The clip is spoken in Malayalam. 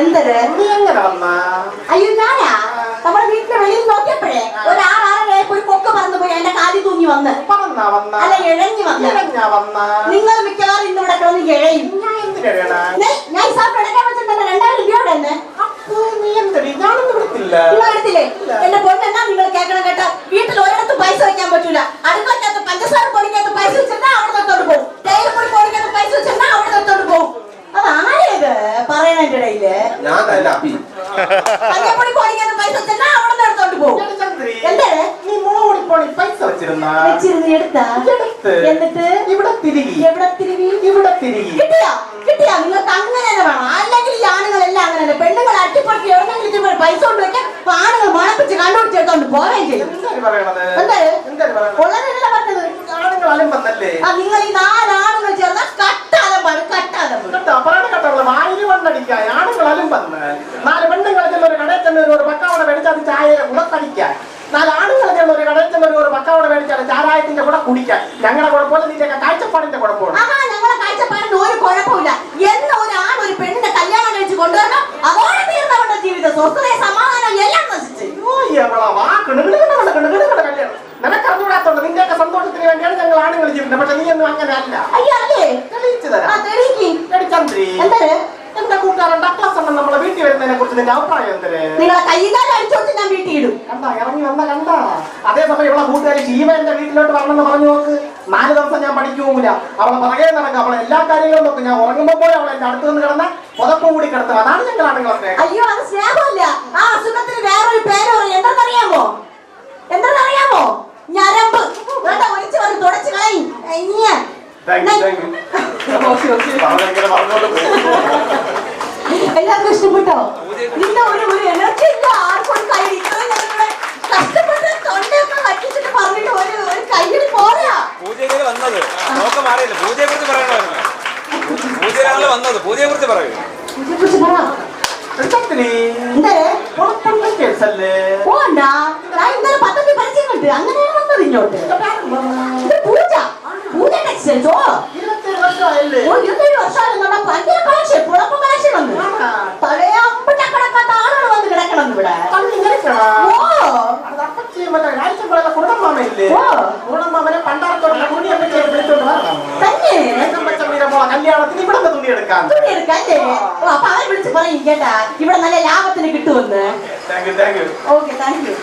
എന്തര്? നീ എങ്ങനെ വന്നാ അയ്യോ ഞാനാ? നമ്മുടെ വീട്ടിലെ വെളിയിൽ നോക്കിയപ്പോഴേ ഒരു ആറാറരയായപ്പോ ഒരു കൊക്ക പറന്നു പോയി എന്റെ കാലി തൂങ്ങി വന്ന്. പറഞ്ഞാ വന്നാ? അല്ല ഇഴഞ്ഞു വന്ന്. ഇഴഞ്ഞാ വന്നാ? നിങ്ങൾ മിക്കവാറും ഇന്ന് ഇവിടെ കിടന്ന് ഇഴയും. ഞാൻ എന്തിനാ ഞാൻ ഞാൻ സാപ്പ് എടുക്കാൻ വെച്ചിട്ടുണ്ടല്ലോ രണ്ടായിരം രൂപയുടെ തന്നെ അപ്പൊ നീ എന്തിനാ ഞാനൊന്നും വിടത്തില്ല നിങ്ങൾ എടുത്തില്ലേ എന്റെ പൊണ്ണെന്നാ നിങ്ങൾ കേൾക്കണം കേട്ടോ വീട്ടിൽ ഒരിടത്ത് പൈസ വെക്കാൻ പറ്റൂല അടുക്കളക്കകത്ത് പഞ്ചസാര പൊടിക്കകത്ത് പൈസ വെച്ചിട്ടാ അവിടെ തൊട്ടോട്ട് പോകും തേയിലപ്പൊടി പൊടിക്കകത്ത് പൈസ വെച്ചിട്ടാ അവിടെ തൊട്ടോട്ട് പോകും അത് ആരേത് പറയണതിന്റെ തല്ല അപ്പി മഞ്ഞപ്പൊടി പൊടിക്കകത്ത് പൈസ വെച്ചിട്ടാ അവിടെ നിന്ന് എടുത്തോട്ട് പോകും. എന്തേ? നീ മോളി പോണി. പൈസ വെച്ചിരുന്നാ? വെച്ചിരുന്ന് എടുത്താ? എടുത്ത്. എന്നിട്ട്? ഇവിടെ തിരികെ. എവിടെ തിരുവി ഇവിടെ തിരികെ. കിട്ടിയാ? കിട്ടിയാ? നിങ്ങൾക്ക് അങ്ങനെ തന്നെ വേണം. അല്ലെങ്കിൽ ഈ ആണുങ്ങളെല്ലാം അങ്ങനെ തന്നെ. പെണ്ണുങ്ങൾ അട്ടിപ്പട്ടി എവിടെയെങ്കിലും പൈസ കൊണ്ട് വെക്കാൻ ആണുങ്ങൾ മണപ്പിച്ച് കണ്ടുപിടിച്ചെടുത്തോണ്ട് പോവുകയും ചെയ്യും. പറയണത്? ഉള്ളതല്ല പറഞ്ഞത്. ആണുങ്ങൾ അലമ്പന്നല്ലേ? ആ നിങ്ങൾ ഈ പറയണ കേട്ടോ ആണുങ്ങളും വന്ന്. നാല് പെണ്ണുങ്ങൾ ചെന്ന ഒരു കടയിൽ ചെന്ന ഒരു പക്കാവട മേടിച്ചാൽ അത് ചായ ഉടക്കടിക്കാൻ നാല് ആണുങ്ങൾ ചെന്ന ഒരു കടയിൽ ചെന്ന ഒരു പക്കാവട മേടിച്ചാൽ ചാരായത്തിന്റെ കൂടെ കുടിക്കാൻ ഞങ്ങളുടെ കുഴപ്പമില്ല നിന്റെ കാഴ്ചപ്പാടിന്റെ കുഴപ്പമാണ്. ആഹാ ഞങ്ങളെ കാഴ്ചപ്പാടിന് ഒരു കുഴപ്പമില്ല എന്ന് ഒരു ആൺ ഒരു പെണ്ണിനെ കല്യാണം കഴിച്ച് കൊണ്ടുവരണം. അതോടെ തീർന്നവരുടെ ജീവിതം. സ്വസ്ഥതയെ സമാധാനം എല്ലാം നശിച്ചു. വാക്ക് ജീവിക്കുന്നത് പക്ഷെ നീ ഒന്നും അങ്ങനെ അല്ല അയ്യോ അല്ലേ? തെളിയിച്ചു ആ തരാം തെളിയിക്ക്. എടി ചന്ദ്രി. എന്തര് എന്റെ കൂട്ടുകാരൻ? ഡക്ലസ് നമ്മളെ വീട്ടിൽ വരുന്നതിനെ കുറിച്ച് നിന്റെ അഭിപ്രായം എന്തേ നിങ്ങളെ കൈകാലം അടിച്ചോട്ട് ഞാൻ വീട്ടിൽ ഇടും. കണ്ട ഇറങ്ങി വന്ന കണ്ട. അതേസമയം ഇവിടെ കൂട്ടുകാരി ശീമ എന്റെ വീട്ടിലോട്ട് വരണമെന്ന് പറഞ്ഞു നോക്ക്. നാല് ദിവസം ഞാൻ പഠിക്കൂല അവളെ പുറകെ നടക്കുക അവളെ എല്ലാ കാര്യങ്ങളും നോക്കും. ഞാൻ ഉറങ്ങുമ്പോ പോയി അവളെ എന്റെ അടുത്ത് നിന്ന് കിടന്ന പുതപ്പും കൂടി കിടത്തും. അതാണ് ഞങ്ങൾ അയ്യോ അത് സ്നേഹമല്ല. ആ അസുഖത്തിന് വേറൊരു പേര് എല്ലാവർക്കും ഇഷ്ടപ്പെട്ടോ? നിന്റെ ഒരു ഒരു എനർജി ഇല്ല. ആർക്കും കൈ ഇത്രയും കഷ്ടപ്പെട്ട് തൊണ്ടയൊക്കെ വറ്റിച്ചിട്ട് പറഞ്ഞിട്ട് ഒരു ഒരു കയ്യിൽ പോരാ. പൂജയിലേക്ക് വന്നത്. നോക്ക മാറിയില്ല. പൂജയെ കുറിച്ച് പറയണമായിരുന്നു. പൂജയിലാണല്ലോ വന്നത്. പൂജയെ കുറിച്ച് പറയൂ പറ. ഇന്നലെ പദ്ധതി പരിചയമുണ്ട് അങ്ങനെയാണ് വന്നത് ഇങ്ങോട്ട്. ഇത് പൂജ പൂജ ടെക്സ്റ്റൈൽസോ ഇരുപത്തേഴ് വർഷമായല്ലേ ഓ ഇരുപത്തേഴ് വർഷമായിരുന്നോടാ ഭയങ്കര കളക്ഷൻ കുഴപ്പം കളക്ഷൻ വന്നു പഴയ അമ്പട്ട കിടക്കാത്ത ആളുകൾ വന്ന് കിടക്കണം ഇവിടെ തള്ളി ഇങ്ങനെയൊക്കെയാണോ? ഓ അത് അപ്പച്ചി മറ്റേ രാജ്യക്കുള്ള കുറുടമ്മാമയില്ലേ? ഓ. കുറുടമ്മാമനെ പണ്ടാരത്തോടുള്ള കുടിയപ്പച്ചിയെ വിളിച്ചോണ്ട് വരണം. തന്നെ തങ്കപ്പച്ചമ്മയുടെ മോളെ കല്യാണത്തിന് ഇവിടുന്ന് തുണി എടുക്കാം. തുണി എടുക്കല്ലേ ഓ അപ്പൊ അവരെ വിളിച്ച് പറയും കേട്ടാ ഇവിടെ നല്ല ലാഭത്തിന് കിട്ടുമെന്ന് Thank you, thank you. Okay thank you